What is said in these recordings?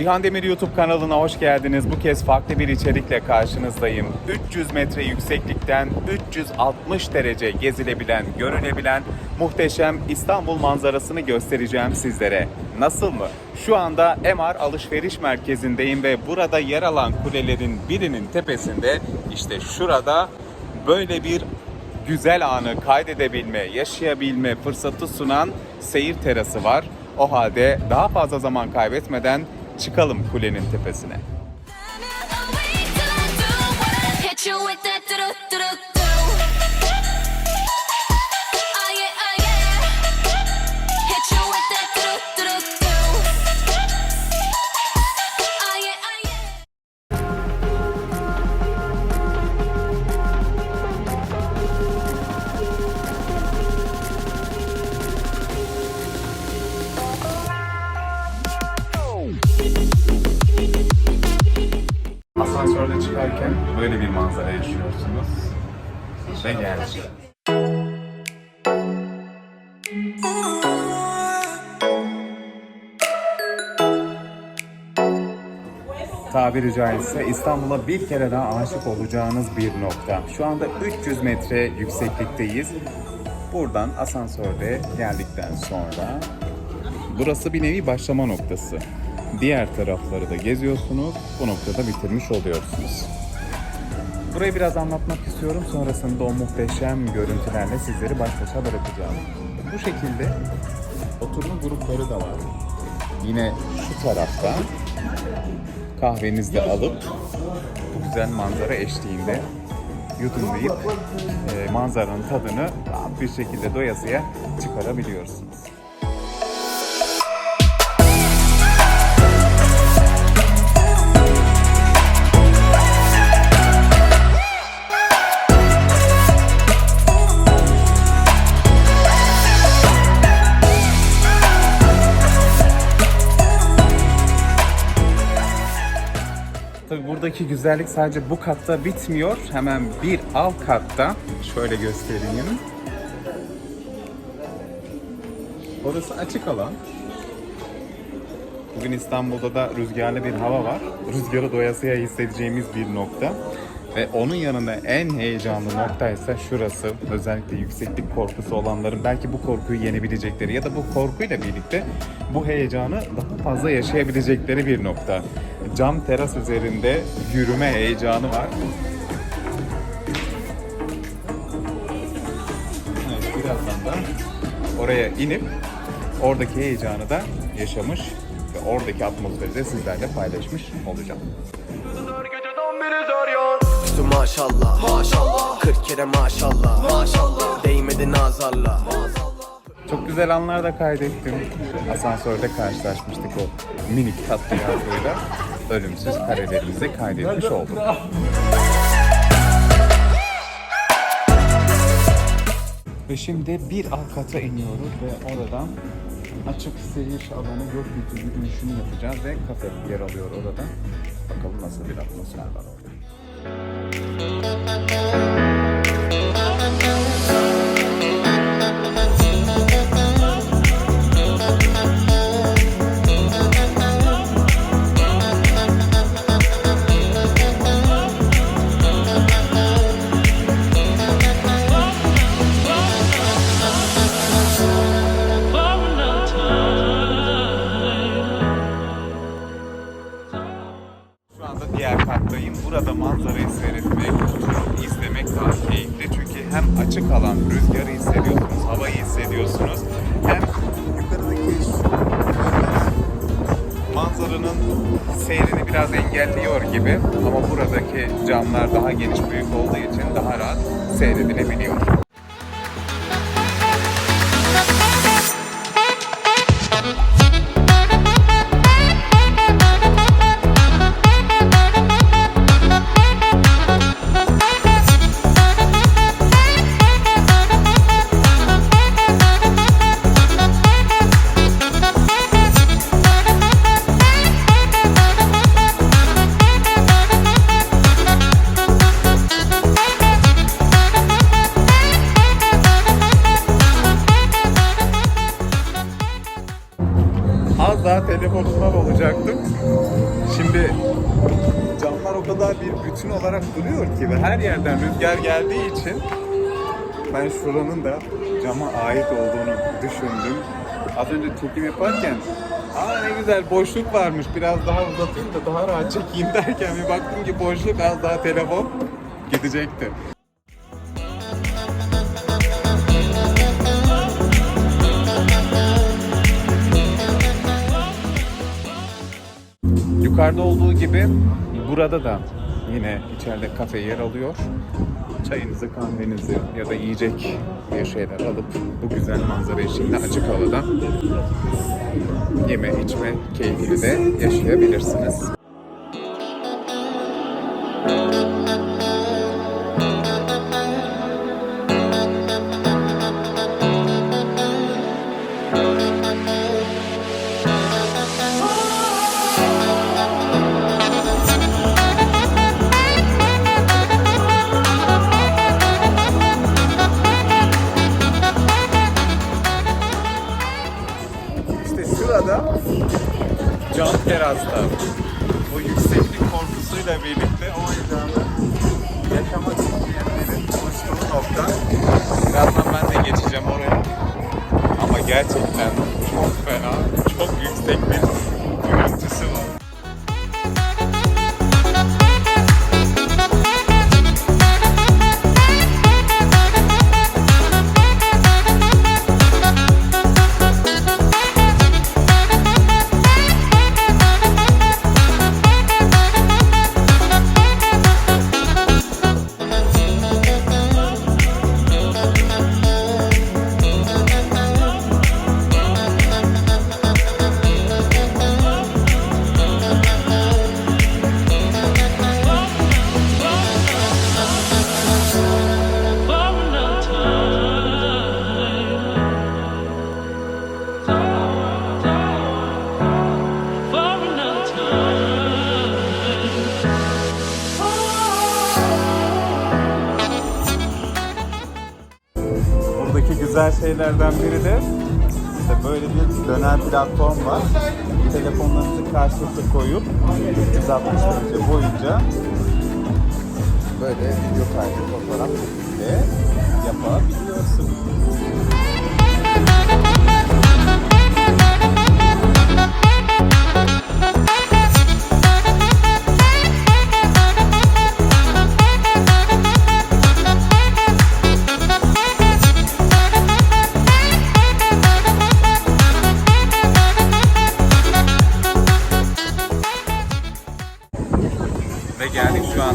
Cihan Demir YouTube kanalına hoş geldiniz. Bu kez farklı bir içerikle karşınızdayım. 300 metre yükseklikten 360 derece gezilebilen, görülebilen muhteşem İstanbul manzarasını göstereceğim sizlere. Nasıl mı? Şu anda MR Alışveriş Merkezi'ndeyim ve burada yer alan kulelerin birinin tepesinde işte şurada böyle bir güzel anı kaydedebilme, yaşayabilme fırsatı sunan seyir terası var. O halde daha fazla zaman kaybetmeden çıkalım kulenin tepesine. Ve geldi. tabiri caizse İstanbul'a bir kere daha aşık olacağınız bir nokta. Şu anda 300 metre yükseklikteyiz. Buradan asansörde geldikten sonra burası bir nevi başlama noktası. Diğer tarafları da geziyorsunuz. Bu noktada bitirmiş oluyorsunuz. Burayı biraz anlatmak istiyorum. Sonrasında o muhteşem görüntülerle sizleri baş başa bırakacağım. Bu şekilde oturma grupları da var. Yine şu tarafta kahvenizi de alıp bu güzel manzara eşliğinde yudumlayıp e, manzaranın tadını bir şekilde doyasıya çıkarabiliyorsunuz. Buradaki güzellik sadece bu katta bitmiyor. Hemen bir alt katta şöyle göstereyim. Orası açık alan. Bugün İstanbul'da da rüzgarlı bir hava var. Rüzgarı doyasıya hissedeceğimiz bir nokta. Ve onun yanında en heyecanlı nokta ise şurası. Özellikle yükseklik korkusu olanların belki bu korkuyu yenebilecekleri ya da bu korkuyla birlikte bu heyecanı daha fazla yaşayabilecekleri bir nokta. Cam teras üzerinde yürüme heyecanı var. Evet, birazdan da oraya inip oradaki heyecanı da yaşamış ve oradaki atmosferi de sizlerle paylaşmış olacağım. Maşallah Maşallah 40 kere maşallah Maşallah Değmedi nazarla Çok güzel anlar da kaydettim. Asansörde karşılaşmıştık o minik tatlı yavruyla. Ölümsüz karelerimizi kaydetmiş olduk. Ve şimdi bir alt kata iniyoruz ve oradan açık seyir alanı gökyüzü yürüyüşünü yapacağız ve kafe yer alıyor orada. Bakalım nasıl bir atmosfer var orada. Thank you. Buradaki camlar daha geniş büyük olduğu için daha rahat seyredilebiliyor. İçin ben şuranın da cama ait olduğunu düşündüm. Az önce çekim yaparken Aa ne güzel boşluk varmış biraz daha uzatayım da daha rahat çekeyim derken bir baktım ki boşluk az daha telefon gidecekti. Yukarıda olduğu gibi burada da yine içeride kafe yer alıyor. Çayınızı, kahvenizi ya da yiyecek bir şeyler alıp bu güzel manzara eşliğinde açık havada yeme içme keyfini de yaşayabilirsiniz. Şeylerden biri de işte böyle bir dönen platform var. Telefonlarınızı karşılıklı koyup 360 derece boyunca böyle video kaydı fotoğraf çekiminde yapabiliyorsunuz.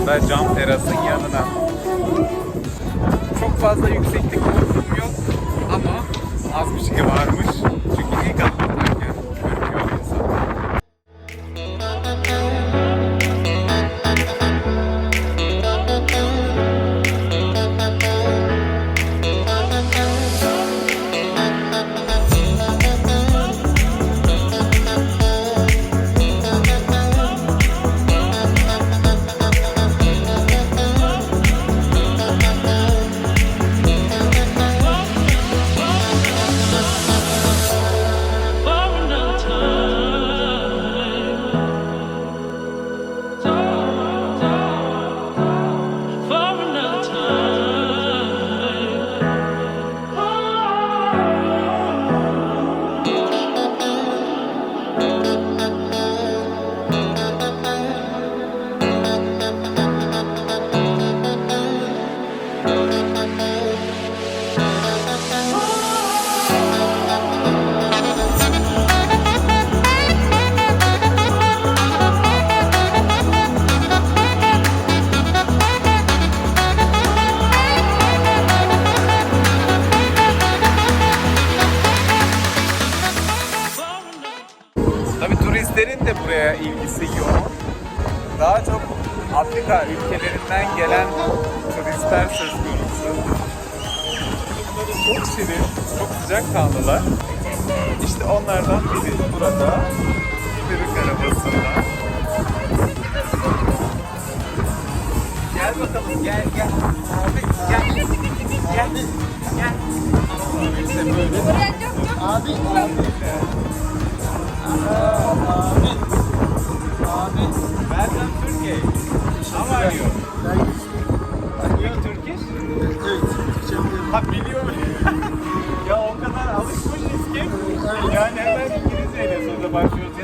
Anda cam terasın yanına. Çok fazla yükseklik yok ama az bir şey varmış. Çünkü ilk atlarken Daha çok Afrika ülkelerinden gelen turistler söz konusu. Çok şirin, çok sıcak kanlılar. İşte onlardan biri burada. Sürük arabasında. Gel bakalım, gel gel. Abi gel. Gel. Gel. İşte böyle. Abi. Welcome How are you? You Turkish? Ha biliyor ya o kadar alışmışız ki yani hemen İngilizceyle söze başlıyoruz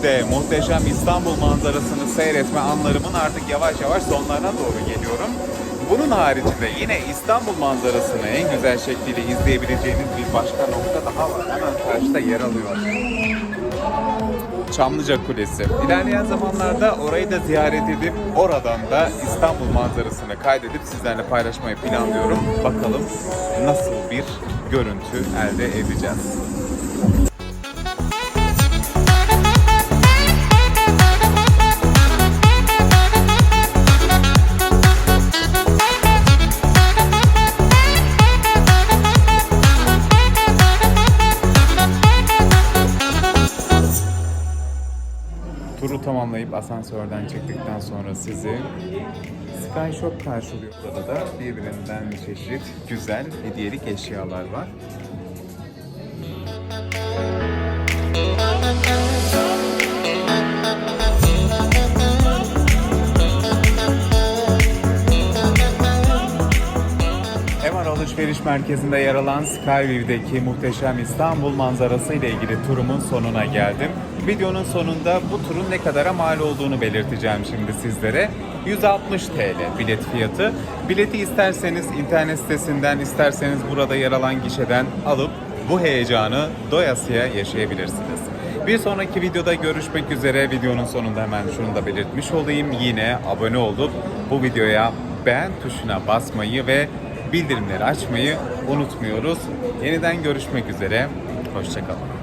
Skyview'de muhteşem İstanbul manzarasını seyretme anlarımın artık yavaş yavaş sonlarına doğru geliyorum. Bunun haricinde yine İstanbul manzarasını en güzel şekliyle izleyebileceğiniz bir başka nokta daha var. Hemen karşıda yer alıyor. Çamlıca Kulesi. İlerleyen zamanlarda orayı da ziyaret edip oradan da İstanbul manzarasını kaydedip sizlerle paylaşmayı planlıyorum. Bakalım nasıl bir görüntü elde edeceğiz. Tamamlayıp asansörden çıktıktan sonra sizi Sky Shop karşılıyor. Burada da birbirinden çeşit güzel hediyelik eşyalar var. MR Alışveriş Merkezi'nde yer alan Skyview'deki muhteşem İstanbul manzarası ile ilgili turumun sonuna geldim. Videonun sonunda bu turun ne kadara mal olduğunu belirteceğim şimdi sizlere. 160 TL bilet fiyatı. Bileti isterseniz internet sitesinden, isterseniz burada yer alan gişeden alıp bu heyecanı doyasıya yaşayabilirsiniz. Bir sonraki videoda görüşmek üzere. Videonun sonunda hemen şunu da belirtmiş olayım. Yine abone olup bu videoya beğen tuşuna basmayı ve bildirimleri açmayı unutmuyoruz. Yeniden görüşmek üzere. Hoşçakalın.